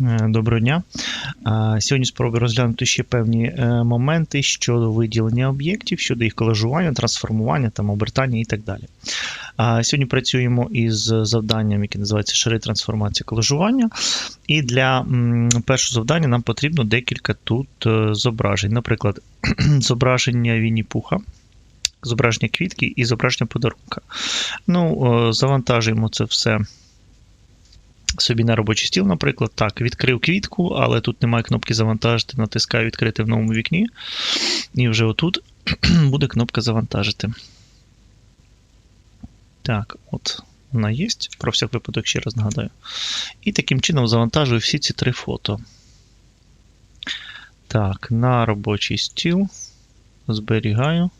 Е, Доброго дня. Сьогодні спробую розглянути ще певні е, моменти щодо виділення об'єктів, щодо їх колажування, трансформування, там, обертання і так далі. Сьогодні працюємо із завданням, яке називається шари трансформації колажування. І для першого завдання нам потрібно декілька тут е, зображень. Наприклад, зображення Вінні-Пуха. Зображення квітки і зображення подарунка. Ну, завантажуємо це все собі на робочий стіл, наприклад. Так, відкрив квітку, але тут немає кнопки завантажити, натискаю відкрити в новому вікні. І вже отут буде кнопка завантажити. Так, от вона є. Про всяк випадок ще раз нагадаю. І таким чином завантажую всі ці три фото. Так, на робочий стіл. Зберігаю.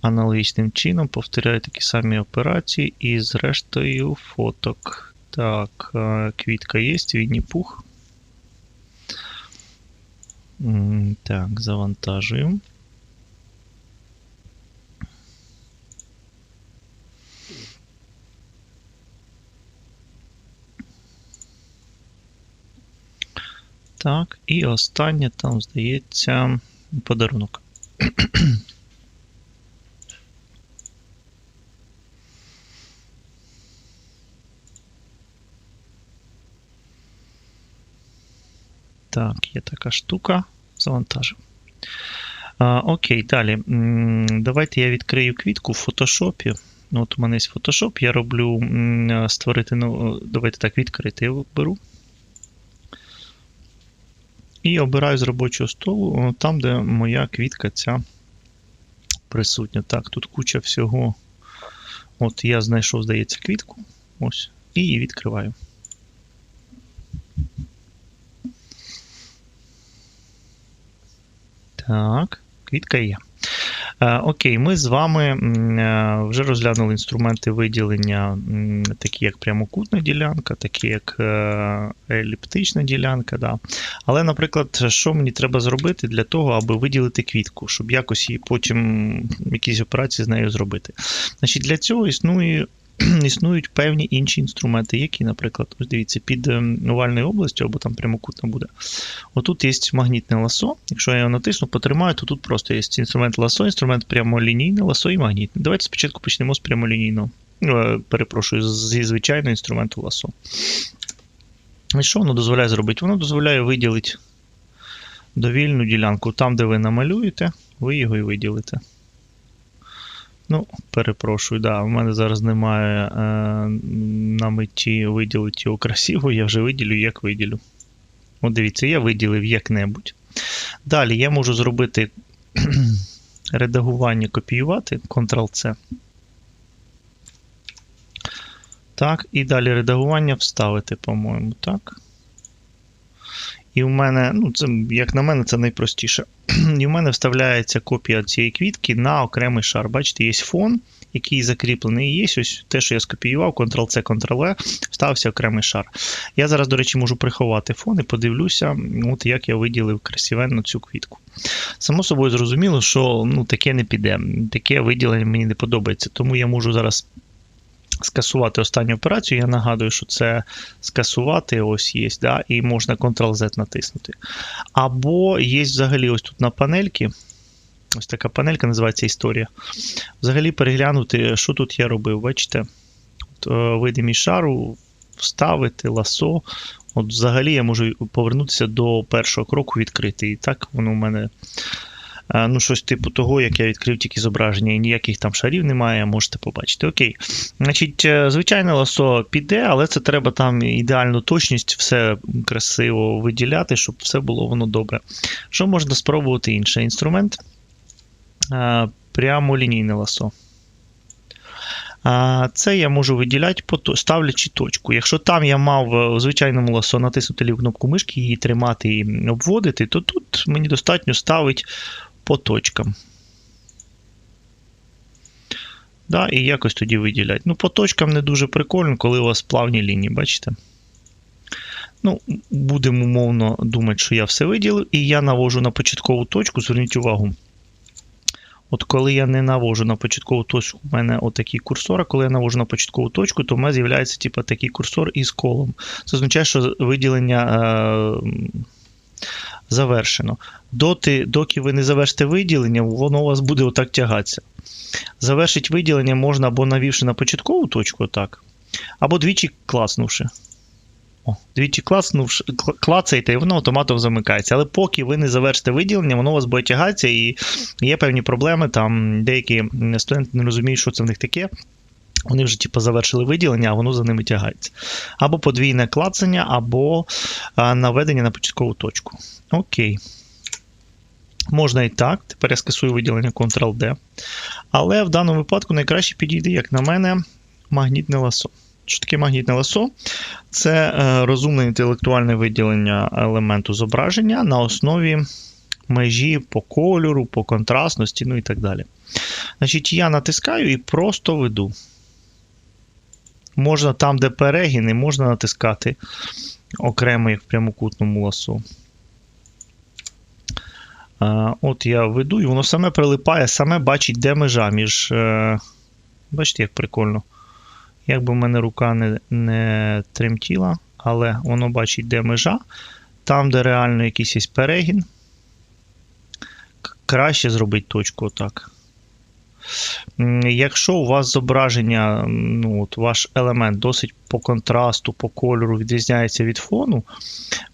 Аналогічним чином повторяю такі самі операції і з рештою фоток. Так, е, квітка є, Вінні пух. М, Так, завантажуємо. Так, і останнє там, здається, подарунок. Так, є така штука. Завантажив. А, Окей, далі. Давайте я відкрию квітку в фотошопі. Ну, От у мене є фотошоп, я роблю створити. Ну, давайте так, відкрити я беру. І обираю з робочого столу там, де моя квітка ця присутня. Так, тут куча всього. От я знайшов, здається, квітку. Ось. І її відкриваю. Так, квітка є. Е, Окей, ми з вами е, вже розглянули інструменти виділення, такі як прямокутна ділянка, такі як е, еліптична ділянка. Да. Але, наприклад, що мені треба зробити для того, аби виділити квітку, щоб якось її потім якісь операції з нею зробити. Значить, Для цього існує існують певні інші інструменти, які, наприклад, ось дивіться, під ем, овальною областю, або там прямокутно буде. Отут є магнітне ласо. Якщо я його натисну, потримаю, то тут просто є інструмент ласо, інструмент прямолінійне ласо і магнітне. Давайте спочатку почнемо з прямолінійного. Е, Перепрошую, зі звичайного інструменту ласо. І що воно дозволяє зробити? Воно дозволяє виділити довільну ділянку. Там, де ви намалюєте, ви його і виділите. Ну, перепрошую, да, у мене зараз немає е, на меті виділити його красиво, я вже виділю, як виділю. От дивіться, я виділив як-небудь. Далі я можу зробити редагування, копіювати, Ctrl-C. Так, і далі редагування вставити, по-моєму, так. І в мене, ну, це, як на мене, це найпростіше. І в мене вставляється копія цієї квітки на окремий шар. Бачите, є фон, який закріплений, і є ось те, що я скопіював, Ctrl-C, Ctrl-V, вставився окремий шар. Я зараз, до речі, можу приховати фон і подивлюся, от як я виділив красивенно цю квітку. Само собою зрозуміло, що ну, таке не піде. Таке виділення мені не подобається. Тому я можу зараз скасувати останню операцію. Я нагадую, що це скасувати ось є, да, і можна Ctrl-Z натиснути. Або є взагалі ось тут на панельці. Ось така панелька називається Історія. Взагалі переглянути, що тут я робив. Бачите? Е, видимість шару, вставити ласо. От Взагалі я можу повернутися до першого кроку відкрити. І так воно в мене. Е, Ну, щось типу того, як я відкрив тільки зображення, і ніяких там шарів немає, можете побачити. Окей. Значить, е, звичайне ласо піде, але це треба там ідеальну точність, все красиво виділяти, щоб все було воно добре. Що можна спробувати інше? Інструмент е, прямолінійне ласо. Це я можу виділяти, ставлячи точку. Якщо там я мав е, у звичайному ласо натиснути ліву кнопку мишки, її тримати і обводити, то тут мені достатньо ставити по точкам. Да, і якось тоді виділяти. Ну, по точкам не дуже прикольно, коли у вас плавні лінії, бачите? Ну, будемо умовно думати, що я все виділив, і я навожу на початкову точку, зверніть увагу. От коли я не навожу на початкову точку, у мене отакий курсор, а коли я навожу на початкову точку, то у мене з'являється типу, такий курсор із колом. Це означає, що виділення е, завершено. Доти, Доки ви не завершите виділення, воно у вас буде отак тягатися. Завершить виділення можна або навівши на початкову точку, отак, або двічі класнувши. О, Двічі класнувши, клацаєте, і воно автоматом замикається. Але поки ви не завершите виділення, воно у вас буде тягатися, і є певні проблеми. Там деякі студенти не розуміють, що це в них таке. Вони вже типу, завершили виділення, а воно за ними тягається. Або подвійне клацання, або наведення на початкову точку. Окей. Можна і так. Тепер я скасую виділення Ctrl-D. Але в даному випадку найкраще підійде, як на мене, магнітне ласо. Що таке магнітне ласо? Це е, розумне інтелектуальне виділення елементу зображення на основі межі по кольору, по контрастності, ну і так далі. Значить, я натискаю і просто веду. Можна там, де перегіни, можна натискати окремо, як в прямокутному ласу. От я веду, і воно саме прилипає, саме бачить, де межа між. Е, бачите, як прикольно. Якби в мене рука не не тремтіла, але воно бачить, де межа. Там, де реально якийсь перегін, краще зробити точку отак. Якщо у вас зображення, ну, от ваш елемент досить по контрасту, по кольору відрізняється від фону,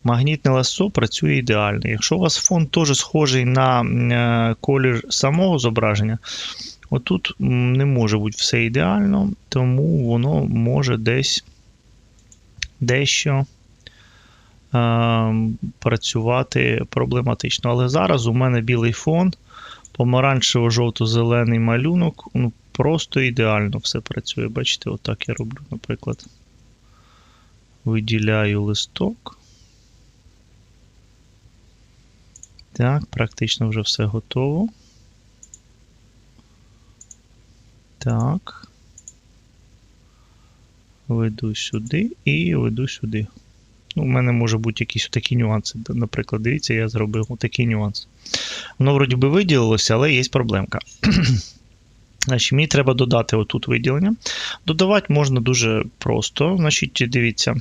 магнітне ласо працює ідеально. Якщо у вас фон теж схожий на е, колір самого зображення, отут не може бути все ідеально, тому воно може десь дещо е, працювати проблематично. Але зараз у мене білий фон помаранчево-жовто-зелений малюнок. ну, Просто ідеально все працює. Бачите, отак я роблю, наприклад. Виділяю листок. Так, практично вже все готово. Так. Веду сюди і веду сюди. Ну, У мене може бути якісь такі нюанси. Наприклад, дивіться, я зробив такий нюанс. Воно, вроді би, виділилося, але є проблемка. Значить, Мені треба додати отут виділення. Додавати можна дуже просто. Значить, Дивіться,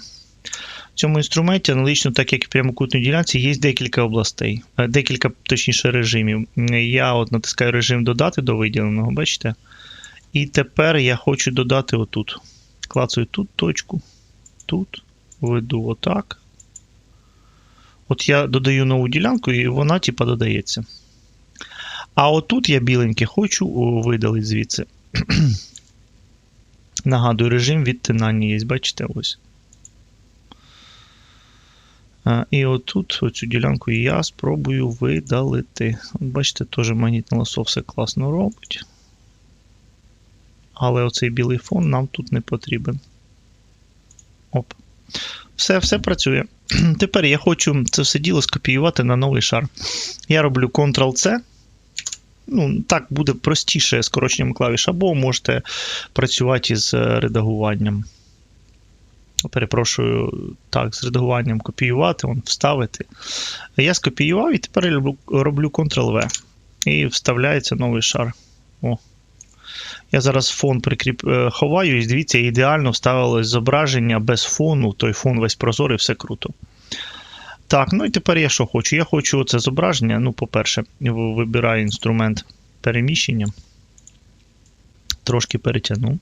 в цьому інструменті, аналогічно, так як і в прямокутній ділянці, є декілька областей, е, декілька, точніше, режимів. Я от натискаю режим додати до виділеного, бачите? І тепер я хочу додати отут. Клацаю тут точку, тут веду отак. От я додаю нову ділянку, і вона, типа, додається. А отут я біленьке хочу видалити звідси. Нагадую, режим відтинання є, бачите, ось. А, І отут оцю ділянку я спробую видалити. От Бачите, теж магнітне лосо все класно робить. Але оцей білий фон нам тут не потрібен. Оп. Все все працює. Тепер я хочу це все діло скопіювати на новий шар. Я роблю Ctrl-C. Ну, Так буде простіше скороченням клавіш, або можете працювати із е, редагуванням. Перепрошую, так, з редагуванням копіювати, вон, вставити. Я скопіював і тепер роблю Ctrl-V. І вставляється новий шар. О, я зараз фон прикріп... Е, ховаю, і дивіться, ідеально вставилось зображення без фону, той фон весь прозорий, все круто. Так, ну і тепер я що хочу? Я хочу це зображення. Ну, по-перше, вибираю інструмент переміщення. Трошки перетягну.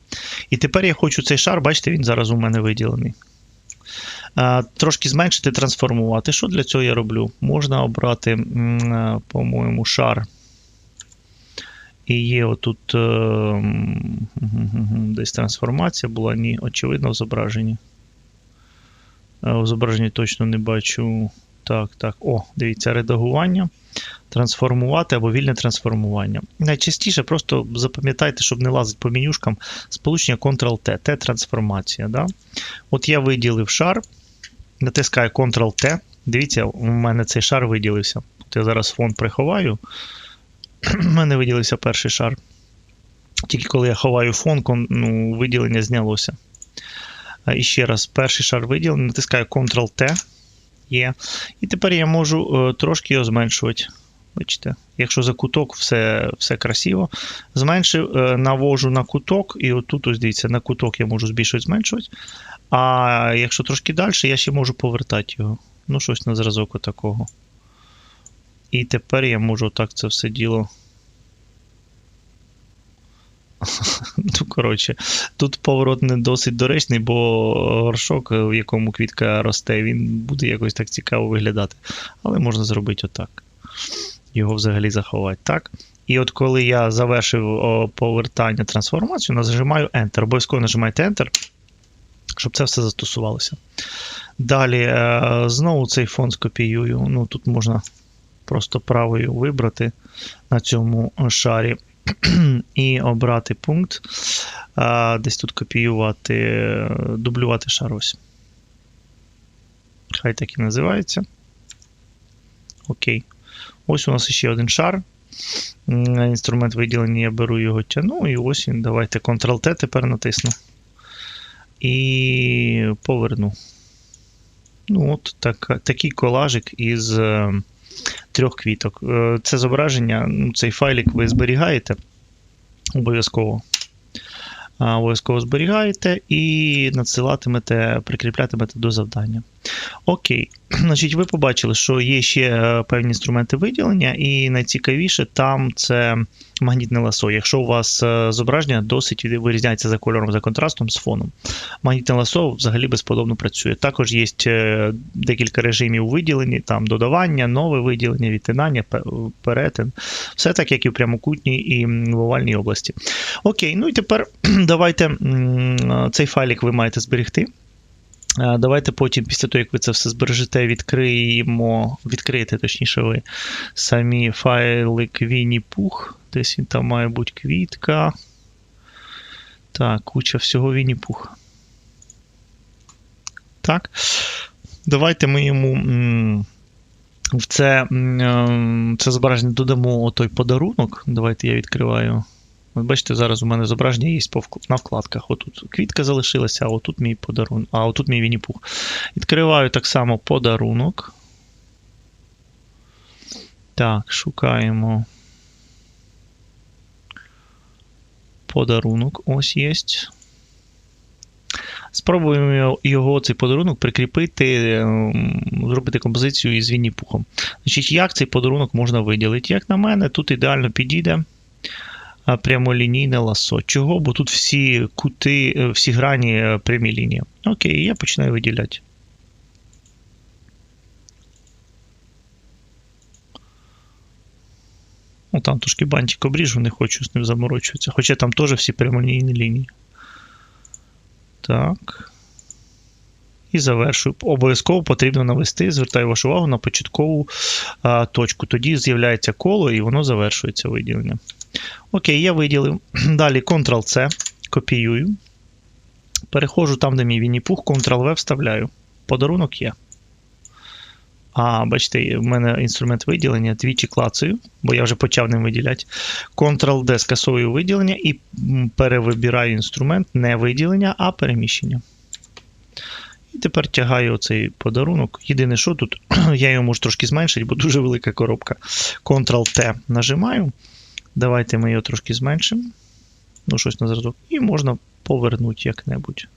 І тепер я хочу цей шар, бачите, він зараз у мене виділений. А, Трошки зменшити, трансформувати. Що для цього я роблю? Можна обрати, по-моєму, шар. І є отут е, десь трансформація була, ні, очевидно, в зображенні. Е, в зображенні точно не бачу. Так, так. О, дивіться, редагування, трансформувати або вільне трансформування. Найчастіше просто запам'ятайте, щоб не лазити по менюшкам, сполучення Ctrl-T, T-трансформація. Да? От я виділив шар, натискаю Ctrl-T. Дивіться, у мене цей шар виділився. От я зараз фон приховаю. У мене виділився перший шар. Тільки коли я ховаю фон, ну, виділення знялося. І ще раз, перший шар виділений, натискаю Ctrl-T. Є. І тепер я можу е, трошки його зменшувати. Бачите, якщо за куток все все красиво. Зменшив, е, навожу на куток, і отут, ось дивіться, на куток я можу збільшувати, зменшувати. А якщо трошки далі, я ще можу повертати його. Ну, щось на зразок такого. І тепер я можу так це все діло. Ну, коротше, тут поворот не досить доречний, бо горшок, в якому квітка росте, він буде якось так цікаво виглядати. Але можна зробити отак. Його взагалі заховати. так. І от коли я завершив повертання трансформацію, нажимаю Enter. Обов'язково нажимайте Enter, щоб це все застосувалося. Далі, е, знову цей фон скопіюю. Ну, Тут можна просто правою вибрати на цьому шарі. І обрати пункт. Десь тут копіювати, дублювати шар ось. Хай так і називається. Окей. Ось у нас ще один шар. Інструмент виділення я беру його тяну, і ось він. Давайте Ctrl-T тепер натисну. І поверну. Ну, от так, такий колажик із е, трьох квіток. Е, це зображення, ну, цей файлик ви зберігаєте обов'язково. Обов'язково зберігаєте і надсилатимете, прикріплятимете до завдання. Окей, значить, ви побачили, що є ще е, певні інструменти виділення, і найцікавіше там це магнітне ласо. Якщо у вас е, зображення досить вирізняється за кольором, за контрастом з фоном. Магнітне ласо взагалі безподобно працює. Також є е, декілька режимів виділення, там додавання, нове виділення, відтинання, перетин. Все так, як і в прямокутній і в овальній області. Окей, ну і тепер давайте цей файлик ви маєте зберегти. Давайте потім, після того, як ви це все збережете, відкриємо, відкриєте, точніше, ви самі файлик Вінні-Пух. Десь він там має бути квітка. Так, куча всього Вінні-Пух. Так. Давайте ми йому в це ем, це зображення додамо той подарунок. Давайте я відкриваю. От бачите, зараз у мене зображення є на вкладках. Отут квітка залишилася, а отут мій подарунок. А отут мій Вінні-Пух. Відкриваю так само подарунок. Так, шукаємо. Подарунок ось є. Спробуємо його, цей подарунок, прикріпити, ем, зробити композицію із Вінні-Пухом. Значить, Як цей подарунок можна виділити? Як на мене, тут ідеально підійде прямолінійне ласо. Чого? Бо тут всі кути, е, всі грані е, прямі лінії. Окей, я починаю виділяти. Ну, там трошки бантик обріжу, не хочу з ним заморочуватися. Хоча там теж всі прямолінійні лінії. Так. І завершую. Обов'язково потрібно навести, звертаю вашу увагу на початкову а, точку. Тоді з'являється коло і воно завершується виділення. Окей, я виділив. Далі Ctrl-C, копіюю. Переходжу там, де мій Вінні-Пух, Ctrl-V вставляю. Подарунок є. А, бачите, в мене інструмент виділення двічі клацаю, бо я вже почав ним виділяти. Ctrl-D скасовую виділення і перевибираю інструмент не виділення, а переміщення. І тепер тягаю оцей подарунок. Єдине, що тут, я його можу трошки зменшити, бо дуже велика коробка. Ctrl-T нажимаю. Давайте ми його трошки зменшимо. Ну, щось на зразок. І можна повернути як-небудь.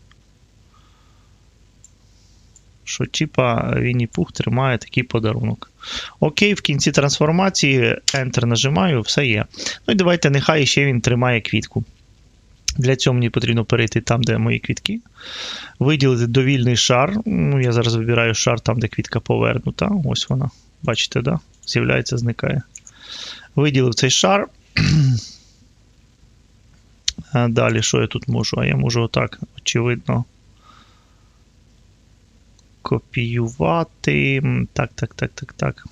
Що, типа, Вінні Пух тримає такий подарунок. Окей, в кінці трансформації Enter нажимаю, все є. Ну і давайте, нехай ще він тримає квітку. Для цього мені потрібно перейти там, де мої квітки. Виділити довільний шар. Ну, Я зараз вибираю шар там, де квітка повернута. Ось вона. Бачите, да? з'являється, зникає. Виділив цей шар. Далі, що я тут можу? А я можу отак, очевидно, копіювати. Так, так, так, так, так.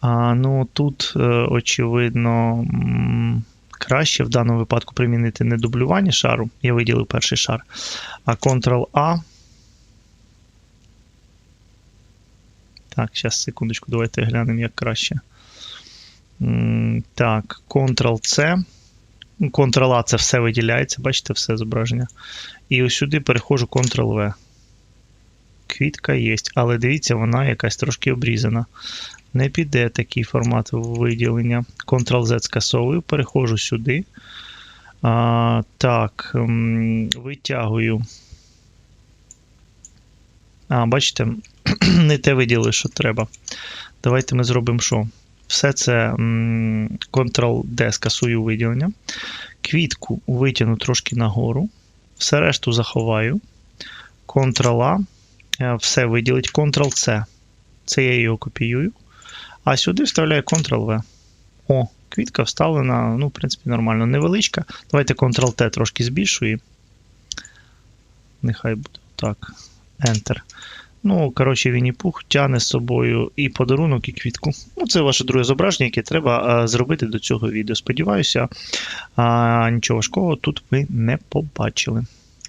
А, Ну, тут, е, очевидно, краще в даному випадку примінити не дублювання шару. Я виділив перший шар, а Ctrl-A. Так, зараз, секундочку, давайте глянемо, як краще. Так, Ctrl-C. Ctrl-A це все виділяється, бачите, все зображення. І ось сюди переходжу Ctrl-V. Квітка є, але дивіться, вона якась трошки обрізана. Не піде такий формат виділення. Ctrl-Z скасовую, переходжу сюди. А, так, витягую. А, бачите, не те виділили, що треба. Давайте ми зробимо що? Все це Ctrl-D скасую виділення. Квітку витягну трошки нагору. Все решту заховаю. Ctrl-A. е, Все виділить. Ctrl-C. Це я його копіюю. А сюди вставляю Ctrl-V. О, квітка вставлена, ну, в принципі, нормально. Невеличка. Давайте Ctrl-T трошки збільшую. Нехай буде так. Enter. Ну, коротше, Вінні-Пух тяне з собою і подарунок, і квітку. Ну, це ваше друге зображення, яке треба а, зробити до цього відео. Сподіваюся, а, нічого важкого тут ви не побачили.